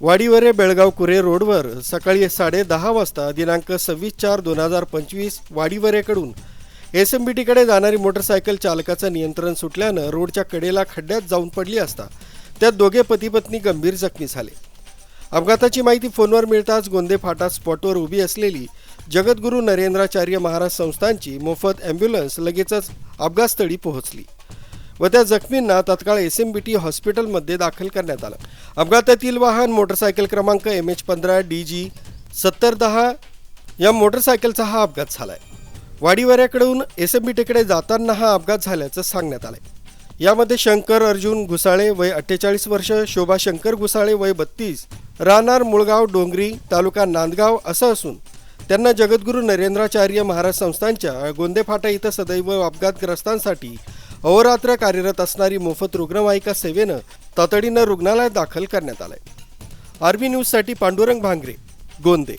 वाडीवरे बेळगाव कुरे रोडवर सकाळी साडे दहा वाजता दिनांक सव्वीस चार दोन हजार पंचवीस वाडीवरेकडून एस एम बी टीकडे जाणारी मोटरसायकल चालकाचं नियंत्रण सुटल्यानं रोडच्या कडेला खड्ड्यात जाऊन पडली असता त्यात दोघे पतीपत्नी गंभीर जखमी झाले. अपघाताची माहिती फोनवर मिळताच गोंदे फाटा स्पॉटवर उभी असलेली जगद्गुरू नरेंद्राचार्य महाराज संस्थांची मोफत ॲम्ब्युलन्स लगेचच अपघातस्थळी पोहोचली. व त्या जखमींना तत्काळ एस एम बी टी हॉस्पिटलमध्ये दाखल करण्यात आलं. अपघातातील वाहन मोटरसायकल क्रमांक एम एच पंधरा डी जी सत्तर दहा या मोटरसायकलचा हा अपघात झाला आहे वाडीवाऱ्याकडून एस एम बी टीकडे जाताना हा अपघात झाल्याचं सांगण्यात आलंय. यामध्ये शंकर अर्जुन घुसाळे वय अठ्ठेचाळीस वर्ष शोभा शंकर घुसाळे वय बत्तीस राहणार मुळगाव डोंगरी तालुका नांदगाव असं असून त्यांना जगद्गुरू नरेंद्राचार्य महाराज संस्थांच्या गोंदेफाटा इथं सदैव अपघातग्रस्तांसाठी अहोरात्र कार्यरत असणारी मोफत रुग्णवाहिका सेवेनं तातडीनं रुग्णालयात दाखल करण्यात आलंय. आर्मी न्यूजसाठी पांडुरंग भांगरे गोंदे.